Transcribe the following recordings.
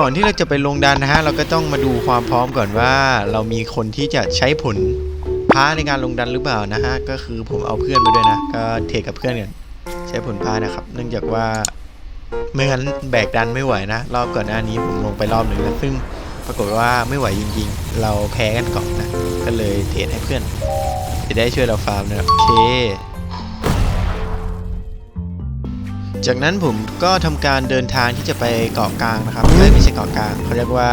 ก่อนที่เราจะไปลงดันนะฮะ เราก็ต้องมาดูความพร้อมก่อนว่าเรามีคนที่จะใช้ผลพาในการลงดันหรือเปล่านะฮะ ก็คือผมเอาเพื่อนไปด้วยนะ ก็เทกับเพื่อนกันใช้ผลพานะครับ เนื่องจากว่าไม่งั้นแบกดันไม่ไหวนะ รอบก่อนหน้านี้ผมลงไปรอบหนึ่งแล้วซึ่งปรากฏว่าไม่ไหวจริงๆ เราแพ้กันก่อนนะ ก็เลยเทรดให้เพื่อน จะได้ช่วยเราฟาร์มนะโอเค จากนั้นผมก็ทำการเดินทางที่จะไปเกาะกลางนะครับเอ้ยไม่ใช่เกาะกลางเขาเรียกว่า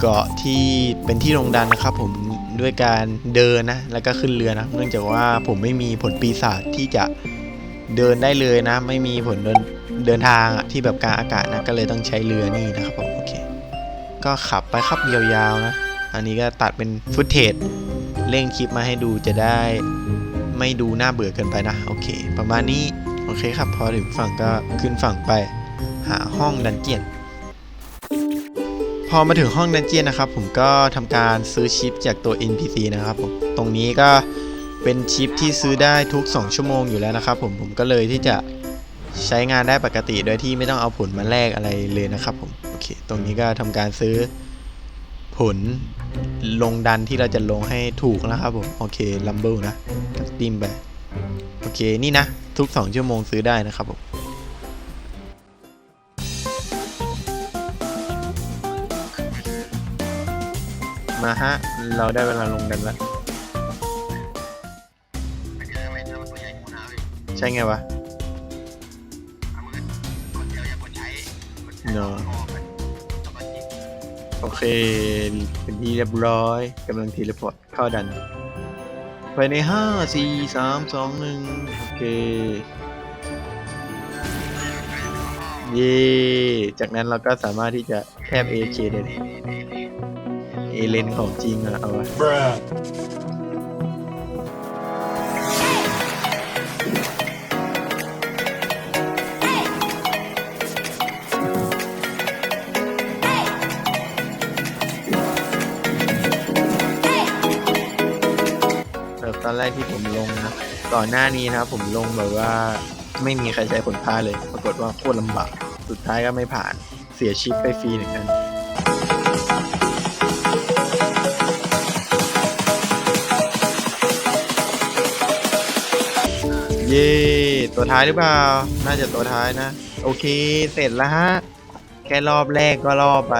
เกาะที่เป็นที่ลงดันนะครับ ผมด้วยการเดินนะแล้วก็ขึ้นเรือนะ เนื่องจากว่าผมไม่มีผลปีศาจที่จะเดินได้เลยนะ ไม่มีผลเดินเดินทางอะที่แบบกลางอากาศนะก็เลยต้องใช้เรือนี่นะครับผมโอเค ก็ขับไปครับยาวๆนะ อันนี้ก็ตัดเป็นฟุตเทจเร่งคลิปมาให้ดูจะได้ไม่ดูน่าเบื่อเกินไปนะ โอเค ประมาณนี้โอ เคครับ พอถึงฝั่งก็ขึ้นฝั่งไป หาห้องดันเจียน พอมาถึงห้องดันเจียนนะครับ ผมก็ทำการซื้อชิปจากตัว NPC นะครับผมตรงนี้ก็เป็นชิปที่ซื้อได้ทุก 2 ชั่วโมงอยู่แล้วนะครับ ผมผมก็เลยที่จะใช้งานได้ปกติโดยที่ไม่ต้องเอาผลมาแลกอะไรเลยนะครับผมโอเค ตรงนี้ก็ทำการซื้อผลลงดันที่เราจะลงให้ถูกนะครับผม โอเคลัมเบิลนะตัดติมไป เคนี่นะ ทุก 2 ชั่วโมงซื้อได้นะครับผมมาฮะ เราได้เวลาลงดันแล้ว ใช่ไงวะเนอะโอเค เป็นที่เรียบร้อยกำลังทีเลพอร์ตเข้าดัน ไปในห้าสี่สามสองหนึ่งโอเค เย่จากนั้นเราก็สามารถที่จะแทบ AK ได้เลยเอเลนของจริงอะเอาไว้ แบบตอนแรกที่ผมลงนะก่อนหน้านี้นะครับผมลงแบบว่าไม่มีใครใช้ผลพาเลย ปรากฏว่าโคตรลำบาก สุดท้ายก็ไม่ผ่านเสียชิปไปฟรีเหมือนกันเย่ตัวท้ายหรือเปล่า น่าจะตัวท้ายนะ โอเค เสร็จแล้วฮะ แค่รอบแรกก็รอบไป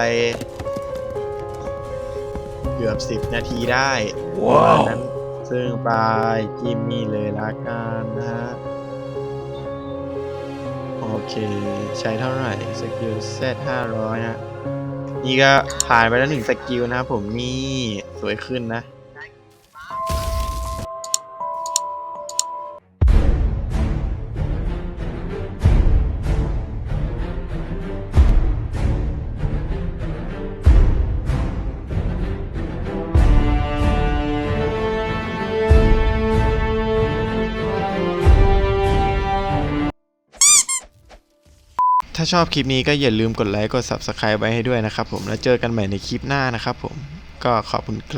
เกือบ10นาทีได้ว้าวนั้น ซึ่งปลายจิมมี่เลยละกันนะฮะ โอเค ใช้เท่าไหร่สกิลเซต500นะ นี่ก็ผ่านไปแล้วหนึ่งสกิลนะครับผมนี่ สวยขึ้นนะ ถ้าชอบคลิปนี้ก็อย่าลืมกดไลค์กด Subscribe ไว้ให้ด้วยนะครับผมแล้วเจอกันใหม่ในคลิปหน้านะครับผมก็ขอบคุณครับ